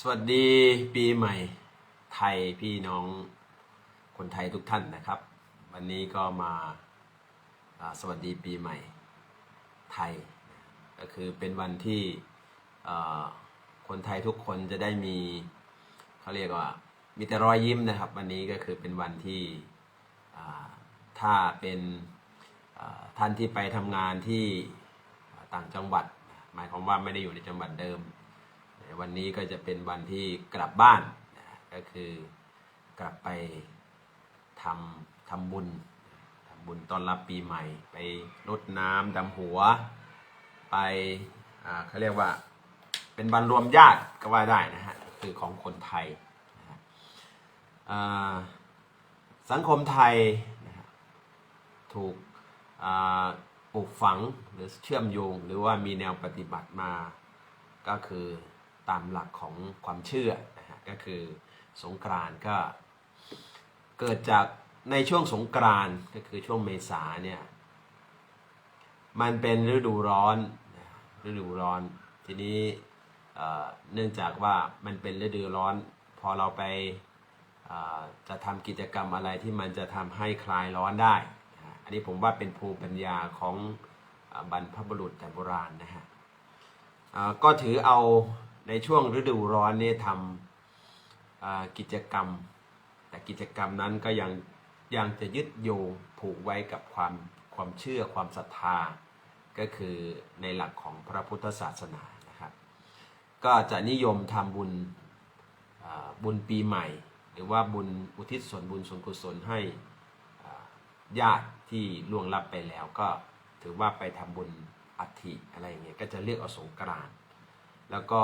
สวัสดีปีใหม่ไทยพี่น้องคนไทยทุกท่านนะครับ วันนี้ก็มาสวัสดีปีใหม่ไทย ก็คือเป็นวันที่คนไทยทุกคนจะได้มีเขาเรียกว่ามีแต่รอยยิ้มนะครับ วันนี้ก็คือเป็นวันที่ถ้าเป็นท่านที่ไปทำงานที่ต่างจังหวัด หมายความว่าไม่ได้อยู่ในจังหวัดเดิม วันนี้ก็จะเป็นวันที่กลับบ้านนะก็คือกลับไปทำทำบุญทำบุญตอนรับปีใหม่ ไปรดน้ำดำหัว ไปเขาเรียกว่าเป็นวันรวมญาติก็ว่าได้นะฮะคือของคนไทยนะสังคมไทยนะถูกปลูกฝังหรือเชื่อมโยง หรือว่ามีแนวปฏิบัติมาก็คือ ตามหลักของความเชื่อนะฮะก็คือสงกรานต์ก็เกิดจากในช่วงสงกรานต์ก็คือช่วงเมษาเนี่ยมันเป็นฤดูร้อนฤดูร้อน ทีนี้เนื่องจากว่ามันเป็นฤดูร้อน พอเราไปจะทำกิจกรรมอะไรที่มันจะทำให้คลายร้อนได้ อันนี้ผมว่าเป็นภูมิปัญญาของบรรพบุรุษแต่โบราณนะฮะก็ถือเอา ในช่วงฤดูร้อนนี่ทำกิจกรรม แต่กิจกรรมนั้นก็ยังยังจะยึดโยงผูกไว้กับความความเชื่อความศรัทธา ก็คือในหลักของพระพุทธศาสนานะครับ ก็จะนิยมทำบุญบุญปีใหม่ หรือว่าบุญอุทิศส่วนบุญส่วนกุศลให้ญาติที่ล่วงลับไปแล้วก็ถือว่าไปทำบุญอัฐิอะไรอย่างเงี้ยก็จะเรียกเอาสงกรานต์แล้วก็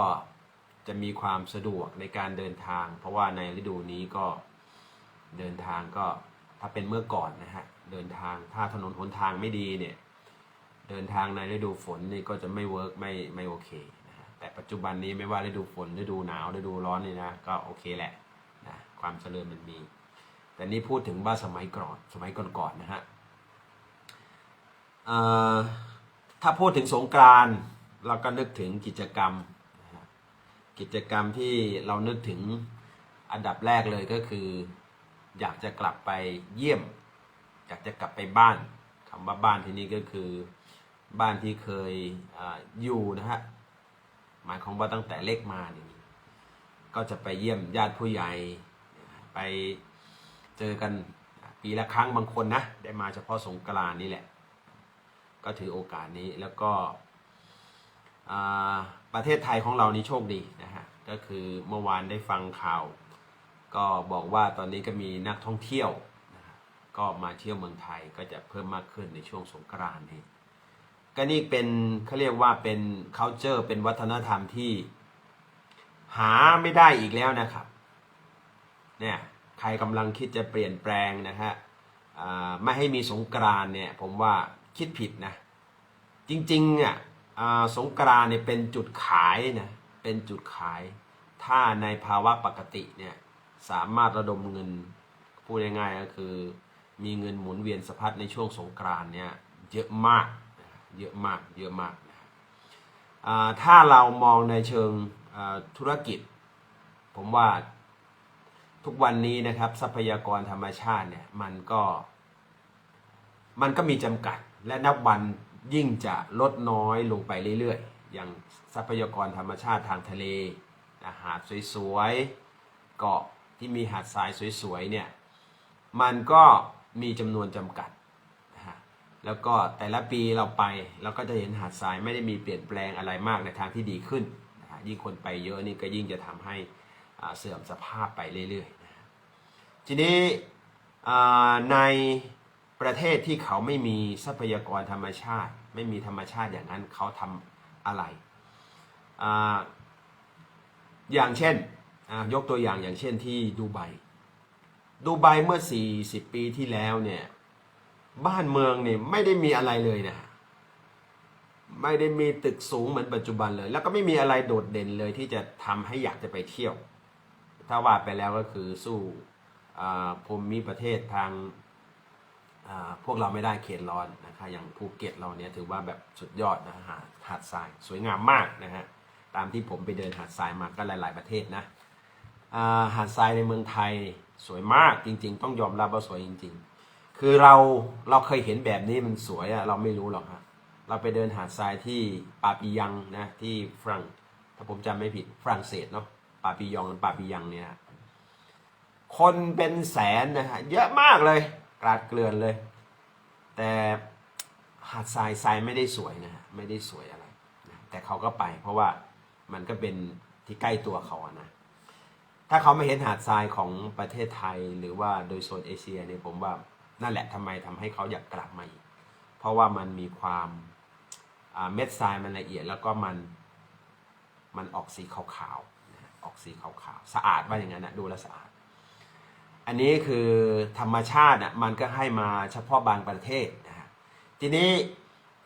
จะมีความสะดวกในการเดินทาง เพราะว่าในฤดูนี้ก็เดินทางก็ถ้าเป็นเมื่อก่อนนะฮะเดินทางถ้าถนนหนทางไม่ดีเนี่ยเดินทางในฤดูฝนนี่ก็จะไม่เวิร์กไม่ไม่โอเคนะฮะแต่ปัจจุบันนี้ไม่ว่าฤดูฝนฤดูหนาวฤดูร้อนนี่นะก็โอเคแหละนะความเจริญมันมี แต่นี่พูดถึงว่าสมัยก่อนสมัยก่อนๆนะฮะถ้าพูดถึงสงกรานต์เราก็นึกถึงกิจกรรม กิจกรรมที่เรานึกถึงอันดับแรกเลยก็คือ อยากจะกลับไปเยี่ยม อยากจะกลับไปบ้านคำว่าบ้านที่นี่ก็คือบ้านที่เคยออยู่นะฮะหมายความว่าตั้งแต่เล็กมานี่ก็จะไปเยี่ยมญาติผู้ใหญ่ไปเจอกันปีละครั้งบางคนนะ ได้มาเฉพาะสงกรานนี่แหละ ก็ถือโอกาสนี้แล้วก็อ่า ประเทศไทยของเรานี่โชคดีนะฮะก็คือเมื่อวานได้ฟังข่าว ก็บอกว่าตอนนี้ก็มีนักท่องเที่ยวนะะก็มาเที่ยวเมืองไทยก็จะเพิ่มมากขึ้นในช่วงสงกรานต์นี้ก็นี่เป็นเขาเรียกว่าเป็น culture เป็นวัฒนธรรมที่หาไม่ได้อีกแล้วนะครับเนี่ยใครกำลังคิดจะเปลี่ยนแปลงนะฮะไม่ให้มีสงกรานต์เนี่ยผมว่าคิดผิดนะ จริงๆอ่า สงกรานเนี่ยเป็นจุดขายนะเป็นจุดขาย ถ้าในภาวะปกติเนี่ยสามารถระดมเงินพูดง่ายๆก็คือมีเงินหมุนเวียนสะพัดในช่วงสงกรานเนี่ยเยอะมากเยอะมากเยอะมากถ้าเรามองในเชิงธุรกิจ ผมว่าทุกวันนี้นะครับทรัพยากรธรรมชาติเนี่ยมันก็มันก็มีจำกัดและนับวัน ยิ่งจะลดน้อยลงไปเรื่อยๆ อย่างทรัพยากรธรรมชาติทางทะเลหาดสวยๆ เกาะที่มีหาดทรายสวยๆ เนี่ย มันก็มีจำนวนจำกัด แล้วก็แต่ละปีเราไปเราก็จะเห็นหาดทรายไม่ได้มีเปลี่ยนแปลงอะไรมากในทางที่ดีขึ้น ยิ่งคนไปเยอะนี่ก็ยิ่งจะทำให้เสื่อมสภาพไปเรื่อยๆ ทีนี้ในประเทศที่เขาไม่มีทรัพยากรธรรมชาติ ไม่มีธรรมชาติอย่างนั้นเขาทำอะไรออย่างเช่นยกตัวอย่างอย่างเช่นที่ดูไบดูไบเมื่อ 40 ปีที่แล้วเนี่ยบ้านเมืองเนี่ยไม่ได้มีอะไรเลยนะไม่ได้มีตึกสูงเหมือนปัจจุบันเลย แล้วก็ไม่มีอะไรโดดเด่นเลยที่จะทำให้อยากจะไปเที่ยว ถ้าว่าไปแล้วก็คือสู้ภูมิประเทศทาง พวกเราไม่ได้เขตร้อนนะคะอย่างภูเก็ตเราเนี่ยถือว่าแบบสุดยอดนะหาดหาดทรายสวยงามมากนะฮะตามที่ผมไปเดินหาดทรายมาก็หลาย ๆ ประเทศนะหาดทรายในเมืองไทยสวยมากจริง ๆ ต้องยอมรับว่าสวยจริง ๆ คือเราเราเคยเห็นแบบนี้มันสวยอะเราไม่รู้หรอกครับเราไปเดินหาดทรายที่ปาปิยังนะที่ฝรั่งถ้าผมจำไม่ผิดฝรั่งเศสเนาะปาปิยองปาปิยังเนี่ยคนเป็นแสนนะฮะเยอะมากเลย กราดเกลื่อนเลย แต่หาดทรายทรายไม่ได้สวยนะฮะไม่ได้สวยอะไรนะแต่เขาก็ไป เพราะว่ามันก็เป็นที่ใกล้ตัวเขาอะนะถ้าเขาไม่เห็นหาดทรายของประเทศไทยหรือว่าโดยโซนเอเชียเนี่ยผมว่านั่นแหละทำไมทำให้เขาอยากกลับมาอีก เพราะว่ามันมีความเม็ดทรายมันละเอียดแล้วก็มันมันออกสีขาวๆออกสีขาวๆสะอาดว่าอย่างนั้นนะดูแลสะอาด อันนี้คือธรรมชาติอะมันก็ให้มาเฉพาะบางประเทศนะฮะทีนี้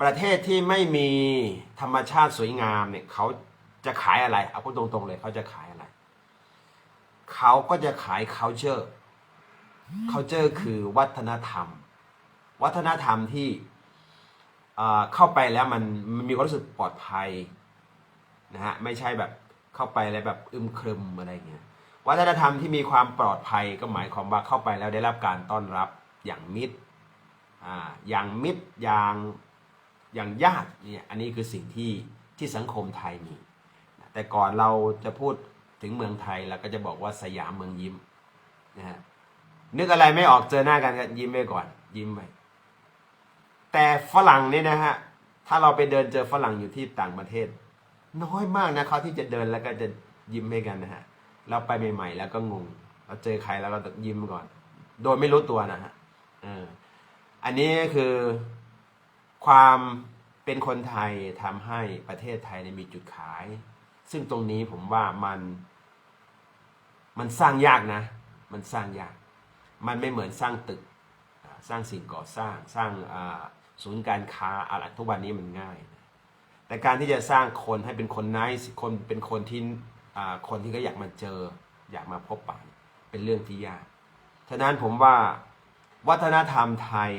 ประเทศที่ไม่มีธรรมชาติสวยงามเนี่ยเขาจะขายอะไรเอาพูดตรงๆเลยเขาจะขายอะไร เขาก็จะขาย culture culture คือวัฒนธรรม วัฒนธรรมที่เข้าไปแล้วมันมันมีความรู้สึกปลอดภัยนะฮะไม่ใช่แบบเข้าไปแล้วแบบอึมครึมอะไรเงี้ย วัฒนธรรมที่มีความปลอดภัยก็หมายความว่าเข้าไปแล้วได้รับการต้อนรับอย่างมิตรอ่าอย่างมิตรอย่างอย่างญาติเนี่ยอันนี้คือสิ่งที่ที่สังคมไทยมี แต่ก่อนเราจะพูดถึงเมืองไทยเราก็จะบอกว่าสยามเมืองยิ้มนะฮะนึกอะไรไม่ออกเจอหน้ากันก็ยิ้มไปก่อน ยิ้มไปแต่ฝรั่งเนี่ยนะฮะถ้าเราไปเดินเจอฝรั่งอยู่ที่ต่างประเทศ น้อยมากนะเขาที่จะเดินแล้วก็จะยิ้มให้กันนะฮะ เราไปใหม่ๆแล้วก็งงเราเจอใครแล้วเรายิ้มก่อน โดยไม่รู้ตัวนะฮะเอออันนี้คือความเป็นคนไทยทำให้ประเทศไทยเนี่ยมีจุดขาย ซึ่งตรงนี้ผมว่ามัน มันสร้างยากนะ มันสร้างยาก มันไม่เหมือนสร้างตึก สร้างสิ่งก่อสร้าง สร้างศูนย์การค้าอะไรทุกวันนี้มันง่าย แต่การที่จะสร้างคนให้เป็นคนน c สคนเป็นคนที่ คนที่ก็อยากมาเจอ อยากมาพบปะเป็นเรื่องที่ยาก ฉะนั้นผมว่าวัฒนธรรมไทย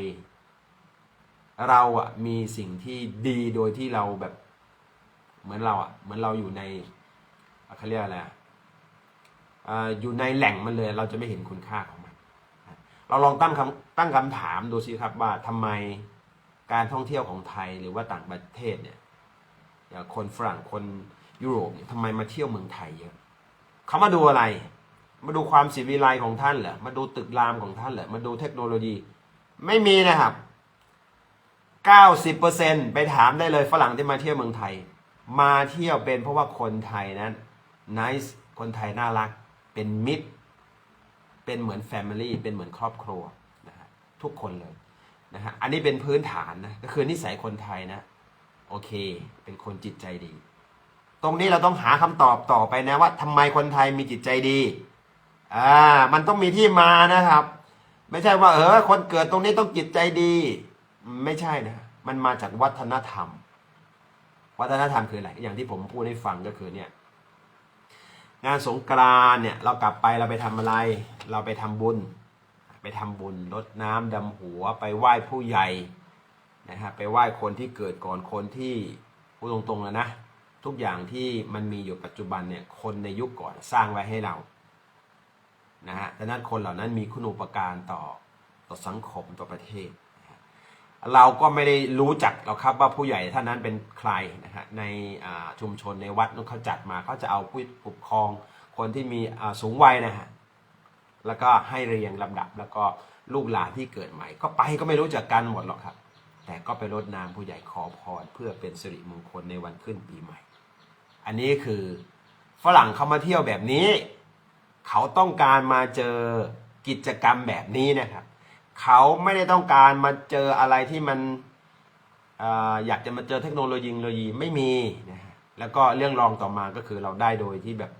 เราอะมีสิ่งที่ดีโดยที่เราแบบเหมือนเราอะเหมือนเราอยู่ในเขาเรียกอะไรอยู่ในแหล่งมันเลย เราจะไม่เห็นคุณค่าของมัน เราลองตั้งคำตั้งคำถามดูสิครับว่าทำไมการท่องเที่ยวของไทยหรือว่าต่างประเทศเนี่ยอย่างคนฝรั่งคน ยุโรปเนี่ยทำไมมาเที่ยวเมืองไทยเยอะเขามาดูอะไร มาดูความศิวิไลของท่านเหรอมาดูตึกรามของท่านเหรอมาดูเทคโนโลยี ไม่มีนะครับ 90%ไปถามได้เลยฝรั่งที่มาเที่ยวเมืองไทย มาเที่ยวเป็นเพราะว่าคนไทยนั้น nice คนไทยน่ารัก เป็นมิตร เป็นเหมือนแฟมิลี่เป็นเหมือนครอบครัวนะฮะทุกคนเลยนะฮะอันนี้เป็นพื้นฐานนะก็คือนิสัยคนไทยนะ โอเค เป็นคนจิตใจดี ตรงนี้เราต้องหาคำตอบต่อไปนะว่าทำไมคนไทยมีจิตใจดีอ่ามันต้องมีที่มานะครับ ไม่ใช่ว่า เออ คนเกิดตรงนี้ต้องจิตใจดี ไม่ใช่นะ มันมาจากวัฒนธรรม วัฒนธรรมคืออะไรอย่างที่ผมพูดให้ฟังก็คือเนี่ยงานสงกรานเนี่ย เรากลับไปเราไปทำอะไร เราไปทำบุญ ไปทำบุญรดน้ำดำหัว ไปไหว้ผู้ใหญ่นะฮะไปไหว้คนที่เกิดก่อนคนที่พูดตรงๆแล้วนะ ทุกอย่างที่มันมีอยู่ปัจจุบันเนี่ยคนในยุคก่อนสร้างไว้ให้เรานะฮะดังนั้นคนเหล่านั้นมีคุณูปการต่อต่อสังคมต่อประเทศ เราก็ไม่ได้รู้จักหรอกครับว่าผู้ใหญ่ท่านนั้นเป็นใครนะฮะในชุมชนในวัดนั้นเขาจัดมาเขาจะเอาผู้ปกครองคนที่มีสูงวัยนะฮะแล้วก็ให้เรียงลำดับ แล้วก็ลูกหลานที่เกิดใหม่ ก็ไปก็ไม่รู้จักกันหมดหรอกครับ แต่ก็ไปรดน้ำผู้ใหญ่ขอพรเพื่อเป็นสิริมงคลในวันขึ้นปีใหม่ อันนี้คือฝรั่งเขามาเที่ยวแบบนี้ เขาต้องการมาเจอกิจกรรมแบบนี้นะครับ เขาไม่ได้ต้องการมาเจออะไรที่มันออยากจะมาเจอเทคโนโลยีโลยีไม่มีนะฮะแล้วก็เรื่องรองต่อมาก็คือเราได้โดยที่แบบ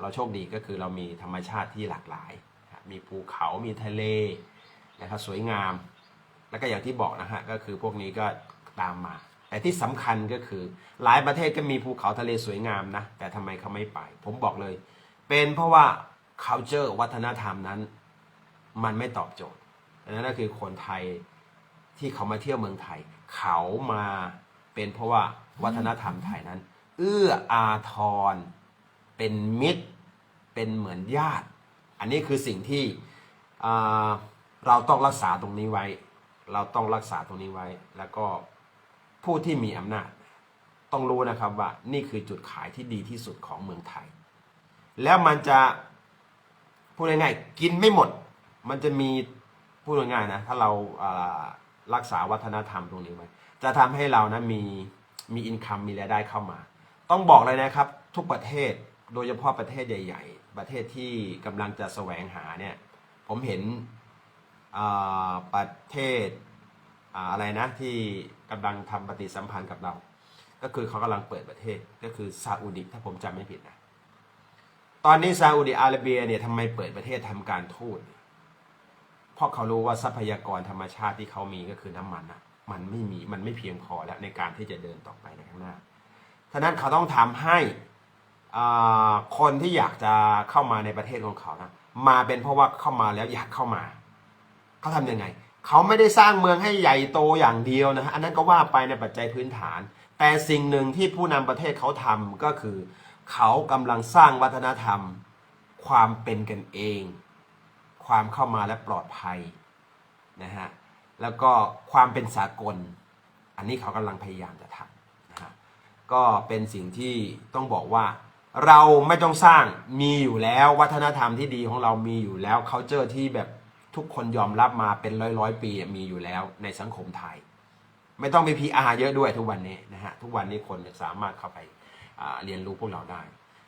เราโชคดีก็คือเรามีธรรมชาติที่หลากหลาย มีภูเขามีทะเลนะครับสวยงาม แล้วก็อย่างที่บอกนะฮะก็คือพวกนี้ก็ตามมา แต่ที่สำคัญก็คือ หลายประเทศก็มีภูเขาทะเลสวยงามนะ แต่ทำไมเขาไม่ไป ผมบอกเลย เป็นเพราะว่า culture วัฒนธรรมนั้น มันไม่ตอบโจทย์อันนั้นก็คือคนไทยที่เขามาเที่ยวเมืองไทย เขามาเป็นเพราะว่าวัฒนธรรมไทยนั้น เอื้ออาทร เป็นมิตร เป็นเหมือนญาติ อันนี้คือสิ่งที่เราต้องรักษาตรงนี้ไว้ เราต้องรักษาตรงนี้ไว้แล้วก็ ผู้ที่มีอำนาจ ต้องรู้นะครับว่านี่คือจุดขายที่ดีที่สุดของเมืองไทย แล้วมันจะพูดง่ายๆกินไม่หมด มันจะมีพูดง่ายๆนะถ้าเรารักษาวัฒนธรรมตรงนี้ไว้จะทำให้เรานะมีมีอินคัมมีรายได้เข้ามา ต้องบอกเลยนะครับ ทุกประเทศโดยเฉพาะประเทศใหญ่ ๆ ประเทศที่กำลังจะแสวงหาเนี่ยผมเห็นประเทศออะไรนะที่ กำลังทำปฏิสัมพันธ์กับเรา ก็คือเขากำลังเปิดประเทศก็คือซาอุดิถ้าผมจำไม่ผิดนะตอนนี้ซาอุดิอาระเบียเนี่ยทำไมเปิดประเทศทำการทูตเพราะเขารู้ว่าทรัพยากรธรรมชาติที่เขามีก็คือน้ำมันนะมันไม่มีมันไม่เพียงพอแล้วในการที่จะเดินต่อไปในข้างหน้าฉะนั้นเขาต้องทำให้คนที่อยากจะเข้ามาในประเทศของเขานะมาเป็นเพราะว่าเข้ามาแล้วอยากเข้ามา เขาทำยังไง เขาไม่ได้สร้างเมืองให้ใหญ่โตอย่างเดียวนะฮะอันนั้นก็ว่าไปในปัจจัยพื้นฐาน แต่สิ่งหนึ่งที่ผู้นำประเทศเขาทำก็คือ เขากำลังสร้างวัฒนธรรม ความเป็นกันเอง ความเข้ามาและปลอดภัยนะฮะแล้วก็ความเป็นสากล อันนี้เขากำลังพยายามจะทำนะฮะก็เป็นสิ่งที่ต้องบอกว่าเราไม่ต้องสร้างมีอยู่แล้ววัฒนธรรมที่ดีของเรามีอยู่แล้วเขาเจอที่แบบ ทุกคนยอมรับมาเป็นร้อยร้อยปีมีอยู่แล้วในสังคมไทย ไม่ต้องไปพีอาเยอะด้วยทุกวันนี้นะฮะทุกวันนี้คนสามารถเข้าไปาเรียนรู้พวกเราได้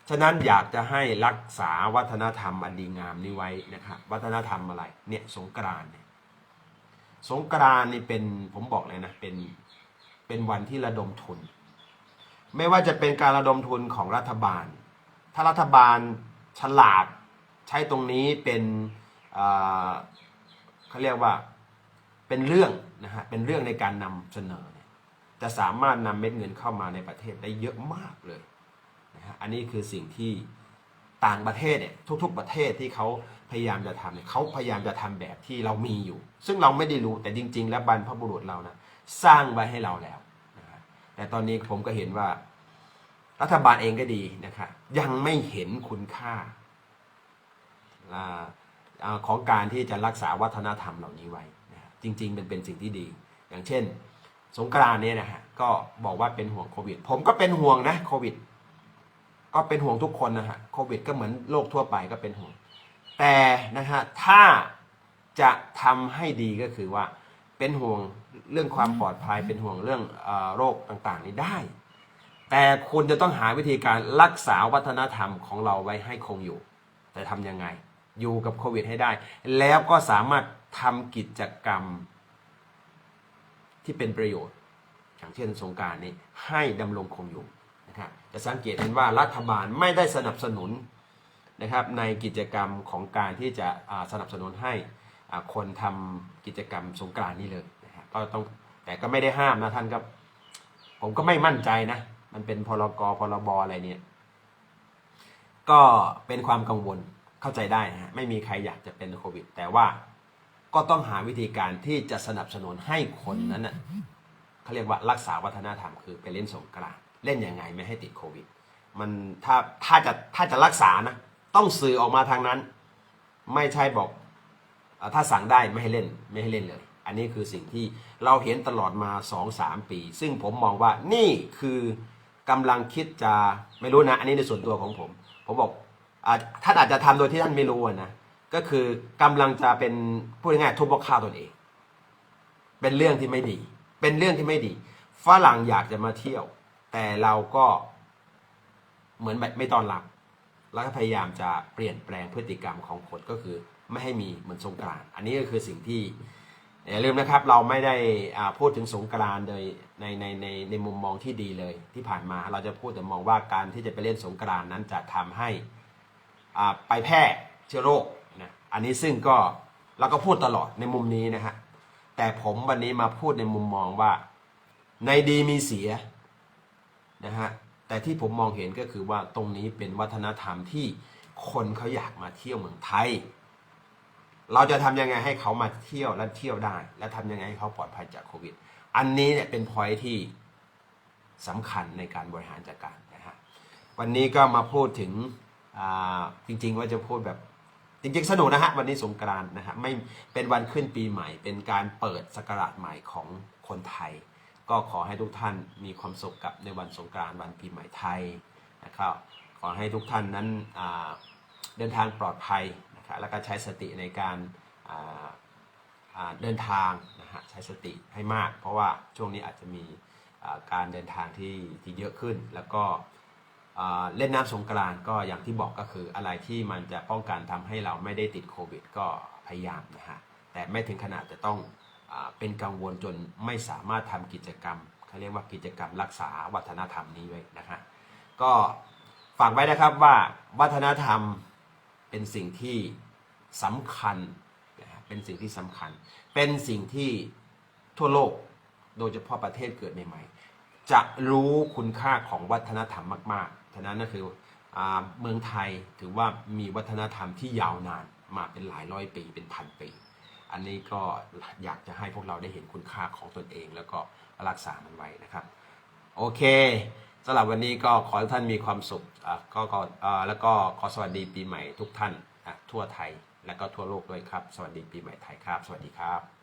ฉะนั้นอยากจะให้รักษาวัฒนธรรมอันดีงามนี้ไว้นะครับวัฒนธรรมอะไรเนี่ยสงกรานเนี่ยสงกรานนี่เป็นผมบอกเลยนะเป็นเป็นวันที่ระดมทุน ไม่ว่าจะเป็นการระดมทุนของรัฐบาล ถ้ารัฐบาลฉลาดใช้ตรงนี้เป็นอ่า เขาเรียกว่าเป็นเรื่องนะฮะเป็นเรื่องในการนำเสนอเนี่ยจะสามารถนำเม็ดเงินเข้ามาในประเทศได้เยอะมากเลยนะฮะอันนี้คือสิ่งที่ต่างประเทศเนี่ยทุก ๆ ประเทศที่เขาพยายามจะทำเนี่ยเขาพยายามจะทำแบบที่เรามีอยู่ ซึ่งเราไม่ได้รู้แต่จริง ๆ แล้วบรรพบุรุษเรานะสร้างไว้ให้เราแล้วนะฮะแต่ตอนนี้ผมก็เห็นว่า รัฐบาลเองก็ดีนะครับยังไม่เห็นคุณค่าอ่าอ่า ของการที่จะรักษาวัฒนธรรมเหล่านี้ไว้นะจริงๆมันเป็นสิ่งที่ดี อย่างเช่น สงกรานต์เนี่ยนะฮะก็บอกว่าเป็นห่วงโควิด ผมก็เป็นห่วงนะโควิด ก็เป็นห่วงทุกคนนะฮะโควิด ก็เหมือนโรคทั่วไปก็เป็นห่วง แต่นะฮะถ้าจะทำให้ดีก็คือว่าเป็นห่วงเรื่องความปลอดภัยเป็นห่วงเรื่องอโรคต่างๆ นี้ได้ แต่คุณจะต้องหาวิธีการรักษาวัฒนธรรมของเราไว้ให้คงอยู่ แต่ทำยังไง อยู่กับโควิดให้ได้ แล้วก็สามารถทำกิจกรรมที่เป็นประโยชน์ อย่างเช่นสงการนี้ให้ดำรงคงอยู่นะครับจะสังเกตเห็นว่ารัฐบาลไม่ได้สนับสนุนนะครับในกิจกรรมของการที่จะสนับสนุนให้คนทำกิจกรรมสงกานต์นี้เลยนะครับก็ต้องแต่ก็ไม่ได้ห้ามนะท่านก็ผมก็ไม่มั่นใจนะ มันเป็นพรกพรบอะไรเนี่ย ก็เป็นความกังวล เข้าใจได้นะฮะไม่มีใครอยากจะเป็นโควิด แต่ว่าก็ต้องหาวิธีการที่จะสนับสนุนให้คนนั้นน่ะเขาเรียกว่ารักษาวัฒนธรรมคือไปเล่นสงกรานต์เล่นยังไงไม่ให้ติดโควิด มันถ้าถ้าจะถ้าจะรักษานะต้องสื่อออกมาทางนั้น ไม่ใช่บอกถ้าสั่งได้ไม่ให้เล่นไม่ให้เล่นเลย อันนี้คือสิ่งที่เราเห็นตลอดมา 2-3 ปี ซึ่งผมมองว่านี่คือกำลังคิดจะไม่รู้นะ อันนี้ในส่วนตัวของผม ผมบอก ท่านอาจจะทำโดยที่ท่านไม่รู้นะก็คือกำลังจะเป็นพูดง่ายๆทุบบกข้าตนเอง เป็นเรื่องที่ไม่ดี เป็นเรื่องที่ไม่ดีฝรั่งอยากจะมาเที่ยว แต่เราก็เหมือนไม่ตอนรับ แล้วก็พยายามจะเปลี่ยนแปลงพฤติกรรมของคนก็คือไม่ให้มีเหมือนสงกรานต์อันนี้ก็คือสิ่งที่อย่าลืมนะครับเราไม่ได้พูดถึงสงกรานต์โดยในในในในมุมมองที่ดีเลยที่ผ่านมาเราจะพูดแต่มองว่าการที่จะไปเล่นสงกรานต์นั้นจะทำให้ ไปแพร่เชื้อโรคนะอันนี้ซึ่งก็เราก็พูดตลอดในมุมนี้นะฮะแต่ผมวันนี้มาพูดในมุมมองว่าในดีมีเสียนะฮะแต่ที่ผมมองเห็นก็คือว่าตรงนี้เป็นวัฒนธรรมที่คนเขาอยากมาเที่ยวเมืองไทย เราจะทำยังไงให้เขามาเที่ยวและเที่ยวได้ และทำยังไงให้เขาปลอดภัยจากโควิด อันนี้เนี่ยเป็นพอยที่สำคัญในการบริหารจัดการนะฮะวันนี้ก็มาพูดถึง จริงๆว่าจะพูดแบบจริงๆสนุกนะฮะวันนี้สงกรานต์นะฮะไม่เป็นวันขึ้นปีใหม่ เป็นการเปิดสกราชใหม่ของคนไทย ก็ขอให้ทุกท่านมีความสุขกับในวันสงกรานต์วันปีใหม่ไทยนะครับขอให้ทุกท่านนั้นเดินทางปลอดภัยนะครับแล้วก็ใช้สติในการเดินทางนะฮะใช้สติให้มาก เพราะว่าช่วงนี้อาจจะมีการเดินทางที่ที่เยอะขึ้นแล้วก็ เล่นน้ำสงกรานต์ก็อย่างที่บอกก็คืออะไรที่มันจะป้องกันทำให้เราไม่ได้ติดโควิด ก็พยายามนะฮะแต่ไม่ถึงขนาดจะต้องอเป็นกังวลจนไม่สามารถทำกิจกรรมเขาเรียกว่ากิจกรรมรักษาวัฒนธรรมนี้ไว้นะฮะก็ฝากไว้นะครับว่าวัฒนธรรมเป็นสิ่งที่สำคัญนะฮะเป็นสิ่งที่สำคัญ เป็นสิ่งที่ทั่วโลกโดยเฉพาะประเทศเกิดใหม่ๆจะรู้คุณค่าของวัฒนธรรมมากๆะนั้นก็คืออเมืองไทยถือว่ามีวัฒนธรรมที่ยาวนานมาเป็นหลายร้อยปีเป็นพันปี อันนี้ก็อยากจะให้พวกเราได้เห็นคุณค่าของตนเอง แล้วก็รักษามันไว้นะครับ โอเคสำหรับวันนี้ก็ขอให้ท่านมีความสุขก็ก็แล้วก็ขอสวัสดีปีใหม่ทุกท่านทั่วไทยและก็ทั่วโลกด้วยครับ สวัสดีปีใหม่ไทยครับ สวัสดีครับ